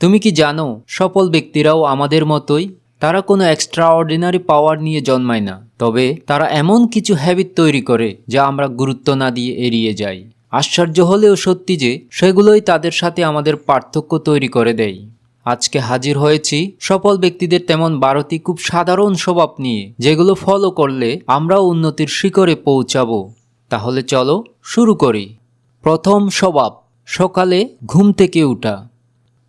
তুমি কি জানো, সফল ব্যক্তিরাও আমাদের মতোই? তারা কোনো এক্সট্রা অর্ডিনারি পাওয়ার নিয়ে জন্মায় না। তবে তারা এমন কিছু হ্যাবিট তৈরি করে, যা আমরা গুরুত্ব না দিয়ে এড়িয়ে যাই। আশ্চর্য হলেও সত্যি যে, সেগুলোই তাদের সাথে আমাদের পার্থক্য তৈরি করে দেয়। আজকে হাজির হয়েছি সফল ব্যক্তিদের তেমন বারোটি খুব সাধারণ স্বভাব নিয়ে, যেগুলো ফলো করলে আমরাও উন্নতির শিখরে পৌঁছাবো। তাহলে চলো শুরু করি। প্রথম স্বভাব, সকালে ঘুম থেকে উঠা।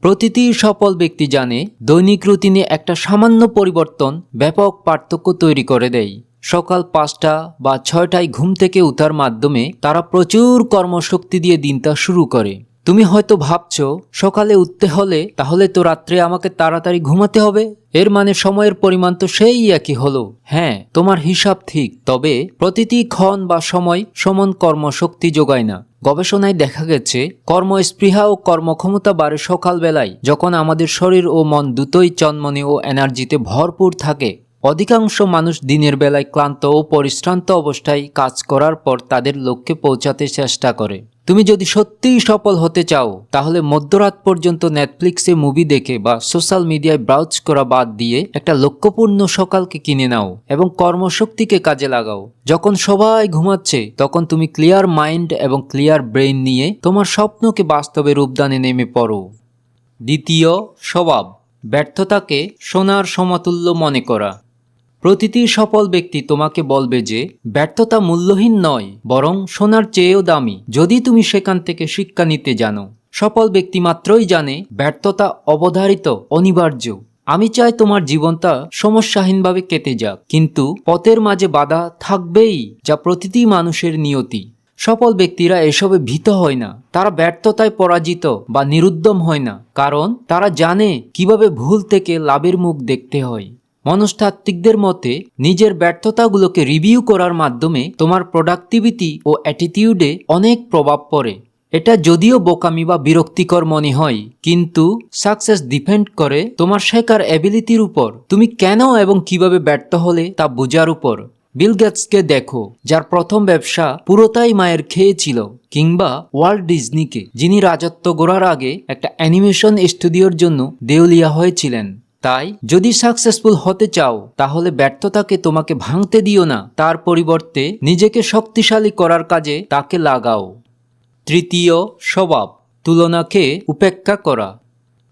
প্রতিটি সফল ব্যক্তি জানে দৈনিক রুটিনে একটা সামান্য পরিবর্তন ব্যাপক পার্থক্য তৈরি করে দেয়। সকাল পাঁচটা বা ছয়টায় ঘুম থেকে উঠার মাধ্যমে তারা প্রচুর কর্মশক্তি দিয়ে দিনটা শুরু করে। তুমি হয়তো ভাবছ, সকালে উঠতে হলে তাহলে তো রাত্রে আমাকে তাড়াতাড়ি ঘুমাতে হবে। এর মানে সময়ের পরিমাণ তো সেই একই হলো। হ্যাঁ তোমার হিসাব ঠিক, তবে প্রতিটি ক্ষণ বা সময় সমান কর্মশক্তি যোগায় না। গবেষণায় দেখা গেছে, কর্মস্পৃহা ও কর্মক্ষমতা বাড়ে সকালবেলায়, যখন আমাদের শরীর ও মন দুটোই চনমনে ও এনার্জিতে ভরপুর থাকে। অধিকাংশ মানুষ দিনের বেলায় ক্লান্ত ও পরিশ্রান্ত অবস্থায় কাজ করার পর তাদের লক্ষ্যে পৌঁছাতে চেষ্টা করে। তুমি যদি সত্যিই সফল হতে চাও, তাহলে মধ্যরাত পর্যন্ত নেটফ্লিক্সে মুভি দেখে বা সোশ্যাল মিডিয়ায় ব্রাউজ করা বাদ দিয়ে একটা লক্ষ্যপূর্ণ সকালকে কিনে নাও এবং কর্মশক্তিকে কাজে লাগাও। যখন সবাই ঘুমাচ্ছে, তখন তুমি ক্লিয়ার মাইন্ড এবং ক্লিয়ার ব্রেইন নিয়ে তোমার স্বপ্নকে বাস্তবে রূপদানে নেমে পড়ো। দ্বিতীয় স্বভাব, ব্যর্থতাকে সোনার সমতুল্য মনে করা। প্রতিটি সফল ব্যক্তি তোমাকে বলবে যে, ব্যর্থতা মূল্যহীন নয়, বরং সোনার চেয়েও দামি। যদি তুমি সেখান থেকে শিক্ষা নিতে জানো, সফল ব্যক্তি মাত্রই জানে, ব্যর্থতা অবধারিত, অনিবার্য। আমি চাই তোমার জীবনটা সমস্যাহীনভাবে কেটে যাক। কিন্তু পথের মাঝে বাধা থাকবেই, যা প্রতিটি মানুষের নিয়তি। সফল ব্যক্তিরা এসবে ভীত হয় না। তারা ব্যর্থতায় পরাজিত বা নিরুদ্যম হয় না। কারণ তারা জানে কীভাবে ভুল থেকে লাভের মুখ দেখতে হয়। মনস্তাত্ত্বিকদের মতে, নিজের ব্যর্থতাগুলোকে রিভিউ করার মাধ্যমে তোমার প্রোডাক্টিভিটি ও অ্যাটিটিউডে অনেক প্রভাব পড়ে। এটা যদিও বোকামি বা বিরক্তিকর মনে হয়, কিন্তু সাকসেস ডিপেন্ড করে তোমার শেখার অ্যাবিলিটির উপর। তুমি কেন এবং কীভাবে ব্যর্থ হলে তা বোঝার উপর। বিল গেটসকে দেখো, যার প্রথম ব্যবসা পুরোটাই মায়ের খেয়েছিল কিংবা ওয়ার্ল্ড ডিজনিকে যিনি রাজত্ব গড়ার আগে একটা অ্যানিমেশন স্টুডিওর জন্য দেউলিয়া হয়েছিলেন। তাই, যদি সাকসেসফুল হতে চাও, তাহলে ব্যর্থতাকে তোমাকে ভাঙতে দিও না। তার পরিবর্তে, নিজেকে শক্তিশালী করার কাজে তাকে লাগাও। তৃতীয়, স্বভাব। তুলনাকে উপেক্ষা করা।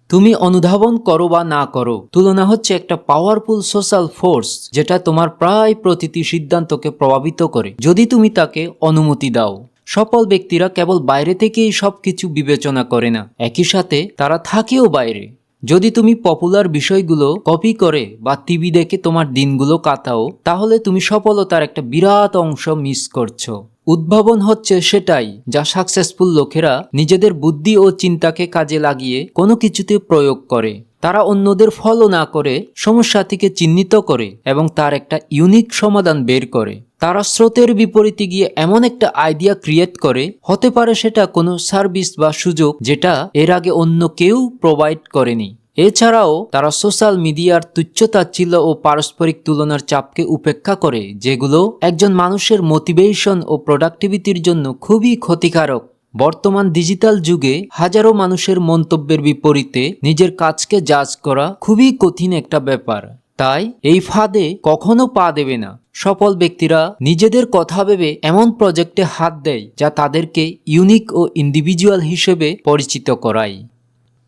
তুমি অনুধাবন করো বা না করো। তুলনা হচ্ছে একটা পাওয়ারফুল সোশ্যাল ফোর্স যেটা তোমার প্রায় প্রতিটি সিদ্ধান্তকে প্রভাবিত করে। যদি তুমি তাকে অনুমতি দাও, সফল ব্যক্তিরা কেবল বাইরে থেকেই সব কিছু বিবেচনা করে না। একই সাথে, তারা থাকেও বাইরে। যদি তুমি পপুলার বিষয়গুলো কপি করে বা টিভি দেখে তোমার দিনগুলো কাটাও, তাহলে তুমি সফলতার একটা বিরাট অংশ মিস করছ। উদ্ভাবন হচ্ছে সেটাই যা সাকসেসফুল লোকেরা নিজেদের বুদ্ধি ও চিন্তাকে কাজে লাগিয়ে কোনো কিছুতে প্রয়োগ করে। তারা অন্যদের ফলো না করে, সমস্যাটিকে চিহ্নিত করে এবং তার একটা ইউনিক সমাধান বের করে। তারা স্রোতের বিপরীতে গিয়ে এমন একটা আইডিয়া ক্রিয়েট করে, হতে পারে সেটা কোনো সার্ভিস বা সুযোগ যেটা এর আগে অন্য কেউ প্রোভাইড করেনি। এছাড়াও, তারা সোশ্যাল মিডিয়ার তুচ্ছতাচ্ছিল্য ও পারস্পরিক তুলনার চাপকে উপেক্ষা করে, যেগুলো একজন মানুষের মোটিভেশন ও প্রোডাক্টিভিটির জন্য খুবই ক্ষতিকারক। বর্তমান ডিজিটাল যুগে হাজারো মানুষের মন্তব্যের বিপরীতে নিজের কাজকে জাজ করা খুবই কঠিন একটা ব্যাপার। তাই, এই ফাঁদে কখনো পা দেবে না। সফল ব্যক্তিরা নিজেদের কথা ভেবে এমন প্রজেক্টে হাত দেয়, যা তাদেরকে ইউনিক ও ইন্ডিভিজুয়াল হিসেবে পরিচিত করায়।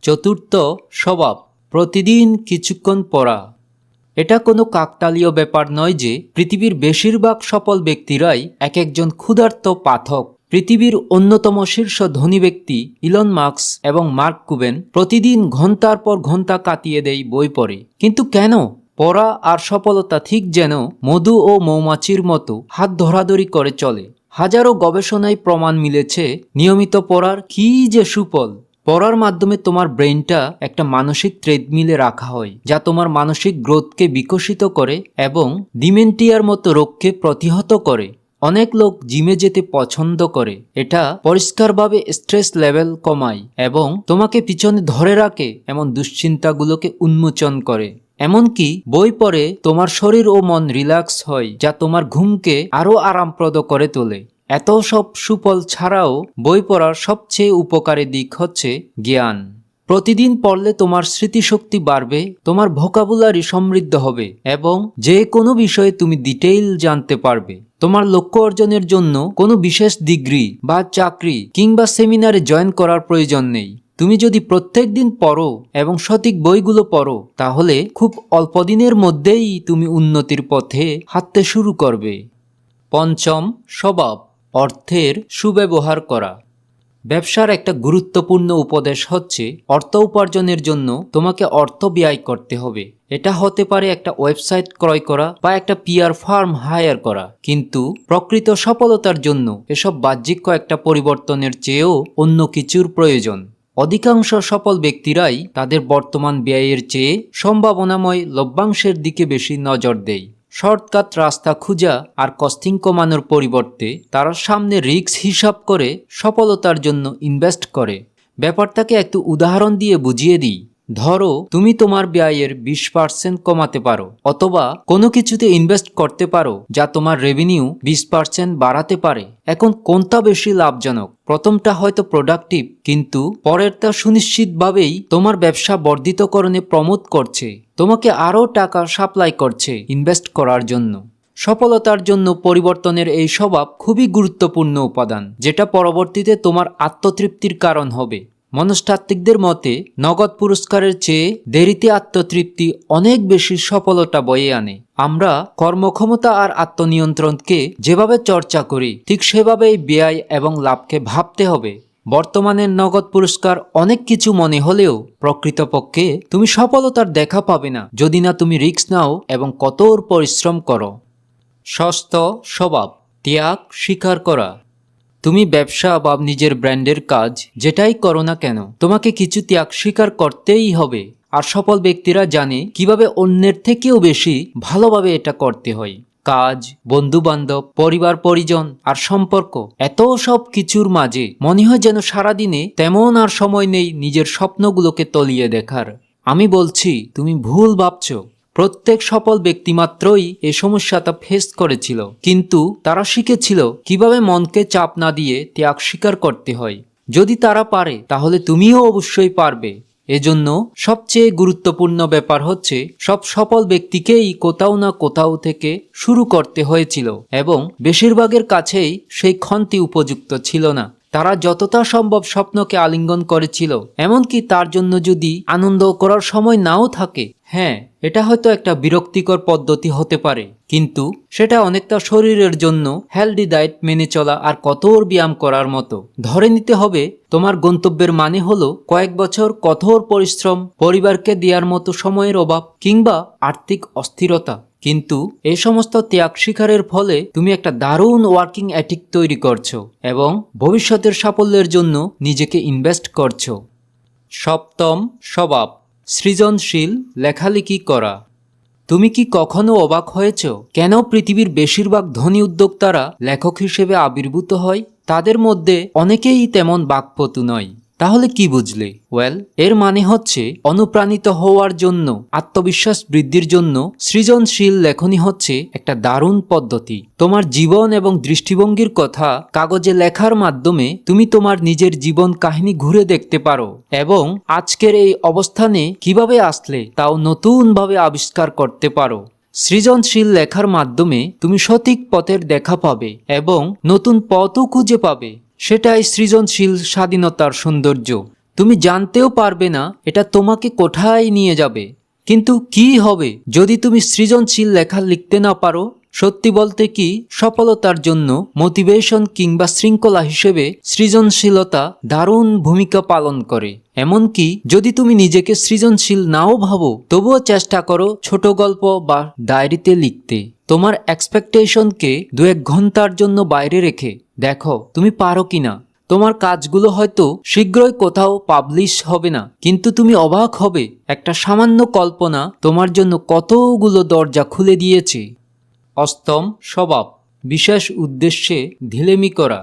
চতুর্থ স্বভাব, প্রতিদিন কিছুক্ষণ পড়া। এটা কোনো কাকতালীয় ব্যাপার নয় যে, পৃথিবীর বেশিরভাগ সফল ব্যক্তিরাই এক একজন ক্ষুধার্ত পাঠক। পৃথিবীর অন্যতম শীর্ষ ধনী ব্যক্তি ইলন মার্কস এবং মার্ক কুবেন প্রতিদিন ঘণ্টার পর ঘণ্টা কাটিয়ে দেয় বই পড়ে। কিন্তু কেন? পড়া আর সফলতা ঠিক যেন মধু ও মৌমাছির মতো হাত ধরাধরি করে চলে। হাজারো গবেষণায় প্রমাণ মিলেছে, নিয়মিত পড়ার কি যে সুফল। পড়ার মাধ্যমে তোমার ব্রেনটা একটা মানসিক ট্রেডমিলে রাখা হয়, যা তোমার মানসিক গ্রোথকে বিকশিত করে এবং ডিমেন্টিয়ার মতো রোগকে প্রতিহত করে। অনেক লোক জিমে যেতে পছন্দ করে। এটা পরিষ্কারভাবে স্ট্রেস লেভেল কমায় এবং তোমাকে পিছনে ধরে রাখে এমন দুশ্চিন্তাগুলোকে উন্মোচন করে। এমনকি বই পড়ে তোমার শরীর ও মন রিল্যাক্স হয়, যা তোমার ঘুমকে আরও আরামপ্রদ করে তোলে। এত সব সুফল ছাড়াও বই পড়ার সবচেয়ে উপকারী দিক হচ্ছে জ্ঞান। প্রতিদিন পড়লে তোমার স্মৃতিশক্তি বাড়বে, তোমার ভোকাবুলারি সমৃদ্ধ হবে এবং যে কোনো বিষয়ে তুমি ডিটেইল জানতে পারবে। তোমার লক্ষ্য অর্জনের জন্য কোনো বিশেষ ডিগ্রি বা চাকরি কিংবা সেমিনারে জয়েন করার প্রয়োজন নেই। তুমি যদি প্রত্যেক দিন পড়ো এবং সঠিক বইগুলো পড়ো, তাহলে খুব অল্প দিনের মধ্যেই তুমি উন্নতির পথে হাঁটতে শুরু করবে। পঞ্চম, স্বভাব। অর্থের সুব্যবহার করা। ব্যবসার একটা গুরুত্বপূর্ণ উপদেশ হচ্ছে, অর্থ উপার্জনের জন্য তোমাকে অর্থ ব্যয় করতে হবে। এটা হতে পারে একটা ওয়েবসাইট ক্রয় করা বা একটা পিয়ার ফার্ম হায়ার করা। কিন্তু প্রকৃত সফলতার জন্য এসব বাহ্যিক কয়েকটা পরিবর্তনের চেয়েও অন্য কিছুর প্রয়োজন। অধিকাংশ সফল ব্যক্তিরাই তাদের বর্তমান ব্যয়ের চেয়ে সম্ভাবনাময় লভ্যাংশের দিকে বেশি নজর দেয়। শর্টকাট রাস্তা খুঁজা আর কস্টিং কমানোর পরিবর্তে তারা সামনে রিক্স হিসাব করে সফলতার জন্য ইনভেস্ট করে। ব্যাপারটাকে একটু উদাহরণ দিয়ে বুঝিয়ে দিই। ধরো, তুমি তোমার ব্যয়ের বিশ পার্সেন্ট কমাতে পারো, অথবা কোনো কিছুতে ইনভেস্ট করতে পারো, যা তোমার রেভিনিউ বিশ পার্সেন্ট বাড়াতে পারে। এখন কোনটা বেশি লাভজনক? প্রথমটা হয়তো প্রোডাক্টিভ কিন্তু পরেরটা সুনিশ্চিতভাবেই তোমার ব্যবসা বর্ধিতকরণে প্রমোদ করছে, তোমাকে আরও টাকা সাপ্লাই করছে ইনভেস্ট করার জন্য। সফলতার জন্য পরিবর্তনের এই স্বভাব খুবই গুরুত্বপূর্ণ উপাদান, যেটা পরবর্তীতে তোমার আত্মতৃপ্তির কারণ হবে। মনস্তাত্ত্বিকদের মতে, নগদ পুরস্কারের চেয়ে দেরিতে আত্মতৃপ্তি অনেক বেশি সফলতা বয়ে আনে। আমরা কর্মক্ষমতা আর আত্মনিয়ন্ত্রণকে যেভাবে চর্চা করি, ঠিক সেভাবেই ব্যয় এবং লাভকে ভাবতে হবে। বর্তমানের নগদ পুরস্কার অনেক কিছু মনে হলেও প্রকৃতপক্ষে তুমি সফলতার দেখা পাবে না, যদি না তুমি রিস্ক নাও এবং কঠোর পরিশ্রম করো। ষষ্ঠ স্বভাব, ত্যাগ স্বীকার করা। তুমি ব্যবসা বা নিজের ব্র্যান্ডের কাজ যেটাই করো না কেন, তোমাকে কিছু ত্যাগ স্বীকার করতেই হবে। আর সফল ব্যক্তিরা জানে কীভাবে অন্যের থেকেও বেশি ভালোভাবে এটা করতে হয়। কাজ বন্ধু বান্ধব পরিবার, পরিজন আর সম্পর্ক, এত সব কিছুর মাঝে মনে হয় যেন সারাদিনে তেমন আর সময় নেই নিজের স্বপ্নগুলোকে তলিয়ে দেখার। আমি বলছি, তুমি ভুল ভাবছ। প্রত্যেক সফল ব্যক্তিমাত্রই এ সমস্যাটা ফেস করেছিল। কিন্তু তারা শিখেছিল কীভাবে মনকে চাপ না দিয়ে ত্যাগ স্বীকার করতে হয়। যদি তারা পারে, তাহলে তুমিও অবশ্যই পারবে। এজন্য সবচেয়ে গুরুত্বপূর্ণ ব্যাপার হচ্ছে, সব সফল ব্যক্তিকেই কোথাও না কোথাও থেকে শুরু করতে হয়েছিল এবং বেশিরভাগের কাছেই সেই ক্ষন্তি উপযুক্ত ছিল না। তারা যতটা সম্ভব স্বপ্নকে আলিঙ্গন করেছিল, এমনকি তার জন্য যদি আনন্দ করার সময় নাও থাকে হ্যাঁ এটা হয়তো একটা বিরক্তিকর পদ্ধতি হতে পারে, কিন্তু সেটা অনেকটা শরীরের জন্য হেলদি ডায়েট মেনে চলা আর কঠোর ব্যায়াম করার মতো। ধরে নিতে হবে, তোমার গন্তব্যের মানে হলো কয়েক বছর কঠোর পরিশ্রম, পরিবারকে দেওয়ার মতো সময়ের অভাব কিংবা আর্থিক অস্থিরতা। কিন্তু এই সমস্ত ত্যাগ শিকারের ফলে তুমি একটা দারুণ ওয়ার্কিং অ্যাটিক তৈরি করছ এবং ভবিষ্যতের সাফল্যের জন্য নিজেকে ইনভেস্ট করছ। সপ্তম স্বভাব। সৃজনশীল লেখালেখি করা। তুমি কি কখনো অবাক হয়েছ? কেন পৃথিবীর বেশিরভাগ ধনী উদ্যোক্তারা লেখক হিসেবে আবির্ভূত হয়? তাদের মধ্যে অনেকেই তেমন বাক্পতু নয়। তাহলে কি বুঝলে? ওয়েল এর মানে হচ্ছে অনুপ্রাণিত হওয়ার জন্য, আত্মবিশ্বাস বৃদ্ধির জন্য সৃজনশীল লেখনী হচ্ছে একটা দারুণ পদ্ধতি। তোমার জীবন এবং দৃষ্টিভঙ্গির কথা কাগজে লেখার মাধ্যমে তুমি তোমার নিজের জীবন কাহিনী ঘুরে দেখতে পারো এবং আজকের এই অবস্থানে কীভাবে আসলে তাও নতুনভাবে আবিষ্কার করতে পারো। সৃজনশীল লেখার মাধ্যমে তুমি সঠিক পথের দেখা পাবে এবং নতুন পথও খুঁজে পাবে। সেটাই সৃজনশীল স্বাধীনতার সৌন্দর্য। তুমি জানতেও পারবে না, এটা তোমাকে কোথায় নিয়ে যাবে। কিন্তু কি হবে যদি তুমি সৃজনশীল লেখা লিখতে না পারো? সত্যি বলতে কি, সফলতার জন্য মোটিভেশন কিংবা শৃঙ্খলা হিসেবে সৃজনশীলতা দারুণ ভূমিকা পালন করে। এমনকি যদি তুমি নিজেকে সৃজনশীল নাও ভাবো, তবুও চেষ্টা করো ছোট গল্প বা ডায়েরিতে লিখতে। তোমার এক্সপেকটেশনকে দু এক ঘণ্টার জন্য বাইরে রেখে দেখো তুমি পারো কি না তোমার কাজগুলো হয়তো শীঘ্রই কোথাও পাবলিশ হবে না, কিন্তু তুমি অবাক হবে। একটা সামান্য কল্পনা তোমার জন্য কতগুলো দরজা খুলে দিয়েছে। অস্তম স্বভাব, বিশেষ উদ্দেশ্যে ঢিলেমি করা।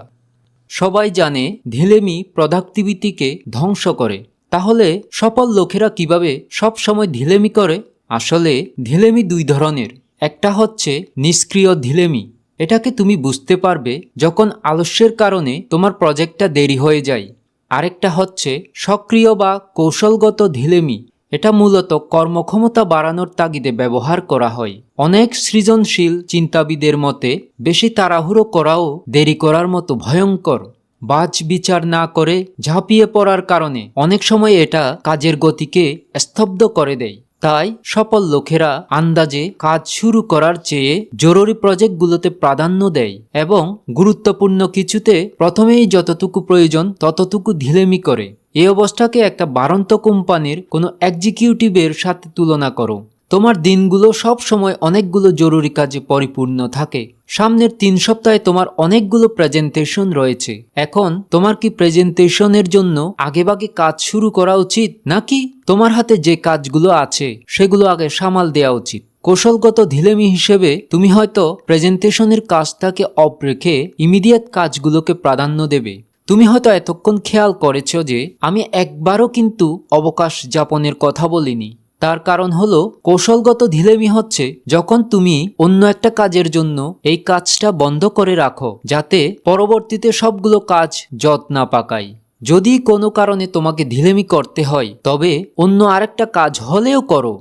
সবাই জানে ঢিলেমি প্রোডাক্টিভিটিকে ধ্বংস করে। তাহলে সফল লোকেরা কীভাবে সব সময় ঢিলেমি করে? আসলে ঢিলেমি দুই ধরনের। একটা হচ্ছে নিষ্ক্রিয় ঢিলেমি এটাকে তুমি বুঝতে পারবে যখন আলস্যের কারণে তোমার প্রজেক্টটা দেরি হয়ে যায়। আরেকটা হচ্ছে সক্রিয় বা কৌশলগত ঢিলেমি এটা মূলত কর্মক্ষমতা বাড়ানোর তাগিদে ব্যবহার করা হয়। অনেক সৃজনশীল চিন্তাবিদের মতে, বেশি তাড়াহুড়ো করাও দেরি করার মতো ভয়ঙ্কর। বাজ বিচার না করে ঝাঁপিয়ে পড়ার কারণে অনেক সময় এটা কাজের গতিকে স্তব্ধ করে দেয়। তাই সফল লোকেরা আন্দাজে কাজ শুরু করার চেয়ে জরুরি প্রজেক্টগুলোতে প্রাধান্য দেয় এবং গুরুত্বপূর্ণ কিছুতে প্রথমেই যতটুকু প্রয়োজন ততটুকু ঢিলেমি করে। এই অবস্থাকে একটা বারন্ত কোম্পানির কোনো এক্সিকিউটিভের সাথে তুলনা করো। তোমার দিনগুলো সব সময় অনেকগুলো জরুরি কাজে পরিপূর্ণ থাকে। সামনের তিন সপ্তাহে তোমার অনেকগুলো প্রেজেন্টেশন রয়েছে। এখন, তোমার কি প্রেজেন্টেশনের জন্য আগেভাগে কাজ শুরু করা উচিত, নাকি তোমার হাতে যে কাজগুলো আছে, সেগুলো আগে সামাল দেওয়া উচিত? কৌশলগত ঢিলেমি হিসেবে তুমি হয়তো প্রেজেন্টেশনের কাজটাকে অফ রেখে ইমিডিয়েট কাজগুলোকে প্রাধান্য দেবে। তুমি হয়তো এতক্ষণ খেয়াল করেছ যে, আমি একবারও কিন্তু অবকাশ যাপনের কথা বলিনি। তার কারণ হলো, কৌশলগত ঢিলেমি হচ্ছে, যখন তুমি অন্য একটা কাজের জন্য এই কাজটা বন্ধ করে রাখো, যাতে পরবর্তীতে সবগুলো কাজ যত না পাকায়। যদি কোনো কারণে তোমাকে ঢিলেমি করতে হয়, তবে অন্য আরেকটা কাজ হলেও করো।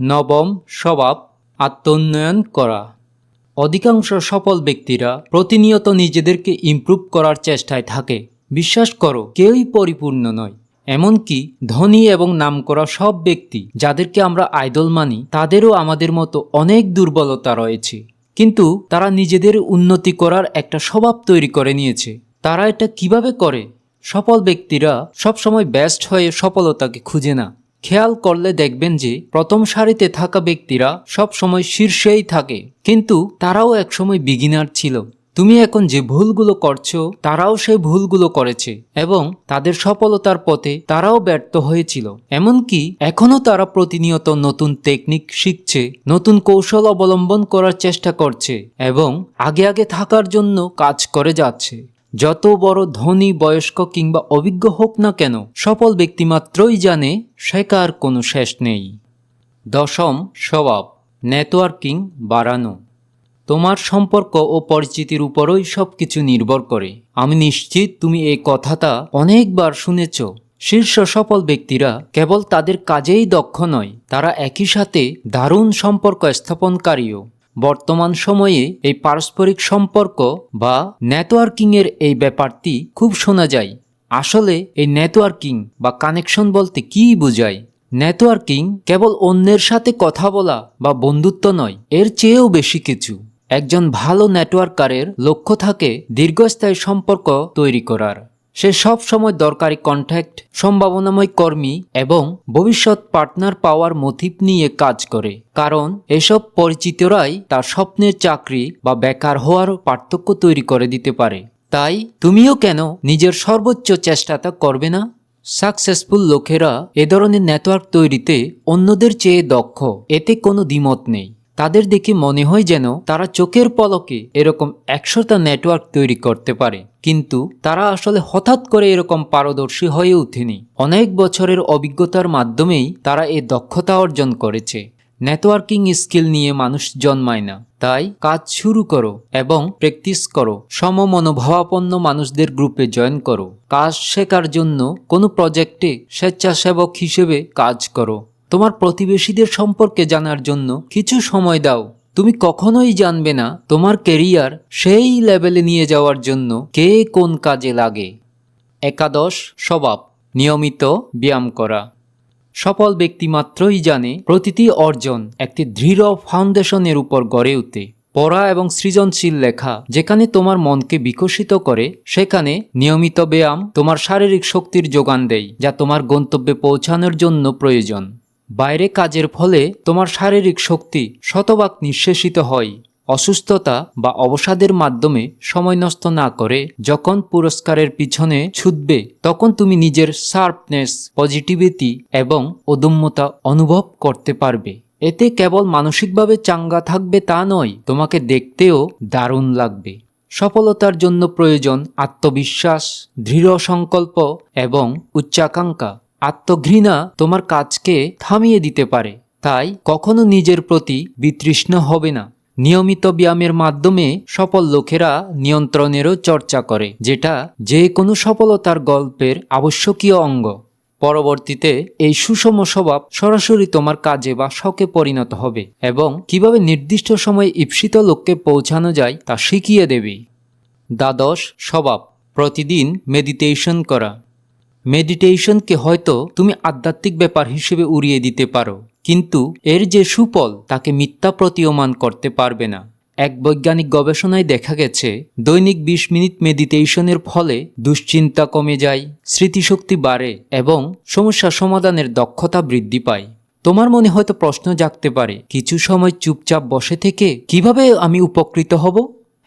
নবম, স্বভাব, আত্মোন্নয়ন করা। অধিকাংশ সফল ব্যক্তিরা প্রতিনিয়ত নিজেদেরকে ইমপ্রুভ করার চেষ্টায় থাকে। বিশ্বাস করো, কেউই পরিপূর্ণ নয়। এমনকি ধনী এবং নামকরা সব ব্যক্তি যাদেরকে আমরা আইডল মানি, তাদেরও আমাদের মতো অনেক দুর্বলতা রয়েছে। কিন্তু তারা নিজেদের উন্নতি করার একটা স্বভাব তৈরি করে নিয়েছে। তারা এটা কীভাবে করে? সফল ব্যক্তিরা সবসময় ব্যস্ট হয়ে সফলতাকে খুঁজে না। খেয়াল করলে দেখবেন যে, প্রথম সারিতে থাকা ব্যক্তিরা সব সময় শীর্ষেই থাকে। কিন্তু তারাও একসময় বিগিনার ছিল। তুমি এখন যে ভুলগুলো করছ, তারাও সেই ভুলগুলো করেছে এবং তাদের সফলতার পথে তারাও ব্যর্থ হয়েছিল। এমনকি এখনও তারা প্রতিনিয়ত নতুন টেকনিক শিখছে, নতুন কৌশল অবলম্বন করার চেষ্টা করছে এবং আগে আগে থাকার জন্য কাজ করে যাচ্ছে। যত বড় ধনী, বয়স্ক কিংবা অভিজ্ঞ হোক না কেন, সফল ব্যক্তি মাত্রই জানে, শেখার কোনো শেষ নেই। দশম স্বভাব নেটওয়ার্কিং বাড়ানো। তোমার সম্পর্ক ও পরিচিতির উপরই সব কিছু নির্ভর করে। আমি নিশ্চিত তুমি এই কথাটা অনেকবার শুনেছ। শীর্ষ সফল ব্যক্তিরা কেবল তাদের কাজেই দক্ষ নয়, তারা একই সাথে দারুণ সম্পর্ক স্থাপনকারীও। বর্তমান সময়ে এই পারস্পরিক সম্পর্ক বা নেটওয়ার্কিংয়ের এই ব্যাপারটি খুব শোনা যায়। আসলে এই নেটওয়ার্কিং বা কানেকশন বলতে কী বোঝায়? নেটওয়ার্কিং কেবল অন্যের সাথে কথা বলা বা বন্ধুত্ব নয়, এর চেয়েও বেশি কিছু। একজন ভালো নেটওয়ার্কারের লক্ষ্য থাকে দীর্ঘস্থায়ী সম্পর্ক তৈরি করার। সে সব সময় দরকারি কন্ট্যাক্ট সম্ভাবনাময় কর্মী এবং ভবিষ্যৎ পার্টনার পাওয়ার মোটিভ নিয়ে কাজ করে। কারণ এসব পরিচিতরাই তার স্বপ্নের চাকরি বা বেকার হওয়ার পার্থক্য তৈরি করে দিতে পারে। তাই তুমিও কেন নিজের সর্বোচ্চ চেষ্টাটা করবে না? সাকসেসফুল লোকেরা এ ধরনের নেটওয়ার্ক তৈরিতে অন্যদের চেয়ে দক্ষ, এতে কোনো দ্বিমত নেই। তাদের দেখে মনে হয় যেন তারা চোখের পলকে এরকম একশোটা নেটওয়ার্ক তৈরি করতে পারে। কিন্তু তারা আসলে হঠাৎ করে এরকম পারদর্শী হয়ে ওঠেনি। অনেক বছরের অভিজ্ঞতার মাধ্যমেই তারা এ দক্ষতা অর্জন করেছে। নেটওয়ার্কিং স্কিল নিয়ে মানুষ জন্মায় না। তাই কাজ শুরু করো এবং প্র্যাকটিস করো। সমমনোভাবাপন্ন মানুষদের গ্রুপে জয়েন করো। কাজ শেখার জন্য কোনো প্রজেক্টে স্বেচ্ছাসেবক হিসেবে কাজ করো। তোমার প্রতিবেশীদের সম্পর্কে জানার জন্য কিছু সময় দাও। তুমি কখনোই জানবে না তোমার কেরিয়ার সেই লেভেলে নিয়ে যাওয়ার জন্য কে কোন কাজে লাগে। একাদশ স্বভাব, নিয়মিত ব্যায়াম করা। সফল ব্যক্তি মাত্রই জানে প্রতিটি অর্জন একটি দৃঢ় ফাউন্ডেশনের উপর গড়ে উঠে। পড়া এবং সৃজনশীল লেখা, যেখানে তোমার মনকে বিকশিত করে, সেখানে নিয়মিত ব্যায়াম তোমার শারীরিক শক্তির যোগান দেয়, যা তোমার গন্তব্যে পৌঁছানোর জন্য প্রয়োজন। বাইরে কাজের ফলে তোমার শারীরিক শক্তি শতভাগ নিঃশেষিত হয়। অসুস্থতা বা অবসাদের মাধ্যমে সময় নষ্ট না করে। যখন পুরস্কারের পিছনে ছুটবে, তখন তুমি নিজের শার্পনেস, পজিটিভিটি এবং অদম্যতা অনুভব করতে পারবে। এতে কেবল মানসিকভাবে চাঙ্গা থাকবে তা নয়, তোমাকে দেখতেও দারুণ লাগবে। সফলতার জন্য প্রয়োজন আত্মবিশ্বাস দৃঢ় সংকল্প এবং উচ্চাকাঙ্ক্ষা। আত্মঘৃণা তোমার কাজকে থামিয়ে দিতে পারে। তাই কখনো নিজের প্রতি বিতৃষ্ণ হবে না। নিয়মিত ব্যায়ামের মাধ্যমে সফল লোকেরা নিয়ন্ত্রণেরও চর্চা করে, যেটা যে কোনো সফলতার গল্পের আবশ্যকীয় অঙ্গ। পরবর্তীতে এই সুষম স্বভাব সরাসরি তোমার কাজে বা শখে পরিণত হবে এবং কীভাবে নির্দিষ্ট সময়ে ঈপ্সিত লক্ষ্যে পৌঁছানো যায় তা শিখিয়ে দেবে। দ্বাদশ স্বভাব, প্রতিদিন মেডিটেশন করা। মেডিটেশনকে হয়তো তুমি আধ্যাত্মিক ব্যাপার হিসেবে উড়িয়ে দিতে পারো, কিন্তু এর যে সুফল তাকে মিথ্যা প্রতীয়মান করতে পারবে না। এক বৈজ্ঞানিক গবেষণায় দেখা গেছে, দৈনিক ২০ মিনিট মেডিটেশনের ফলে দুশ্চিন্তা কমে যায়, স্মৃতিশক্তি বাড়ে এবং সমস্যা সমাধানের দক্ষতা বৃদ্ধি পায়। তোমার মনে হয়তো প্রশ্ন জাগতে পারে, কিছু সময় চুপচাপ বসে থেকে কীভাবে আমি উপকৃত হব?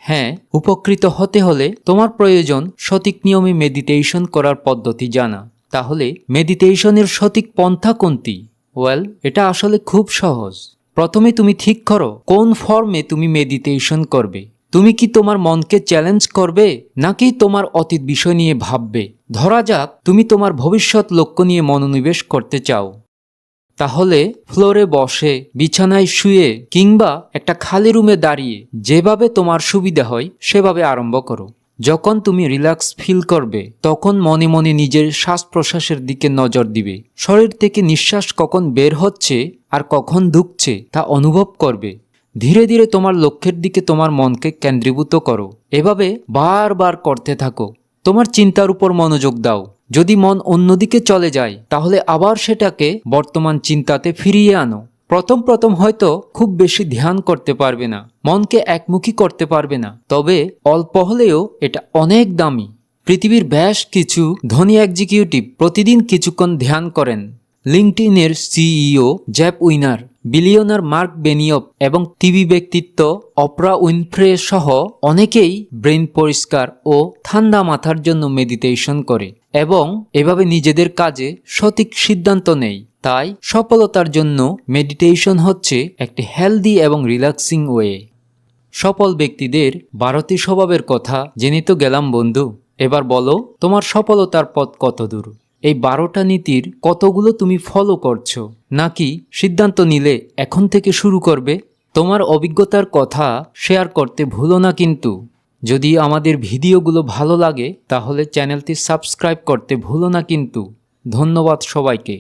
হ্যাঁ উপকৃত হতে হলে তোমার প্রয়োজন সঠিক নিয়মে মেডিটেশন করার পদ্ধতি জানা। তাহলে মেডিটেশনের সঠিক পন্থা কোনটি? ওয়েল এটা আসলে খুব সহজ। প্রথমে তুমি ঠিক করো কোন ফর্মে তুমি মেডিটেশন করবে। তুমি কি তোমার মনকে চ্যালেঞ্জ করবে, নাকি তোমার অতীত বিষয় নিয়ে ভাববে? ধরা যাক, তুমি তোমার ভবিষ্যৎ লক্ষ্য নিয়ে মনোনিবেশ করতে চাও। তাহলে ফ্লোরে বসে, বিছানায় শুয়ে কিংবা একটা খালি রুমে দাঁড়িয়ে যেভাবে তোমার সুবিধা হয়, সেভাবে আরম্ভ করো। যখন তুমি রিল্যাক্স ফিল করবে, তখন মনে মনে নিজের শ্বাস প্রশ্বাসের দিকে নজর দিবে। শরীর থেকে নিঃশ্বাস কখন বের হচ্ছে আর কখন ঢুকছে তা অনুভব করবে। ধীরে ধীরে তোমার লক্ষ্যের দিকে তোমার মনকে কেন্দ্রীভূত করো। এভাবে বারবার করতে থাকো। তোমার চিন্তার উপর মনোযোগ দাও। যদি মন অন্যদিকে চলে যায়, তাহলে আবার সেটাকে বর্তমান চিন্তাতে ফিরিয়ে আনো। প্রথম প্রথম হয়তো খুব বেশি ধ্যান করতে পারবে না, মনকে একমুখী করতে পারবে না, তবে অল্প হলেও এটা অনেক দামি। পৃথিবীর বেশ কিছু ধনী এক্সিকিউটিভ প্রতিদিন কিছুক্ষণ ধ্যান করেন। লিঙ্কটিনের CEO Jeff Weiner, billionaire Mark Benioff এবং টিভি ব্যক্তিত্ব অপরা উইনফ্রে সহ অনেকেই ব্রেন পরিষ্কার ও ঠান্ডা মাথার জন্য মেডিটেশন করে। এবং এভাবে নিজেদের কাজে সঠিক সিদ্ধান্ত নেই। তাই সফলতার জন্য মেডিটেশন হচ্ছে একটি হেলদি এবং রিল্যাক্সিং ওয়ে সফল ব্যক্তিদের বারোটি স্বভাবের কথা জেনে তো গেলাম বন্ধু। এবার বলো, তোমার সফলতার পথ কত দূর এই বারোটা নীতির কতগুলো তুমি ফলো করছ? নাকি সিদ্ধান্ত নিলে এখন থেকে শুরু করবে? তোমার অভিজ্ঞতার কথা শেয়ার করতে ভুলো না কিন্তু। যদি আমাদের ভিডিওগুলো ভালো লাগে তাহলে চ্যানেলটি সাবস্ক্রাইব করতে ভুলো না কিন্তু। ধন্যবাদ সবাইকে।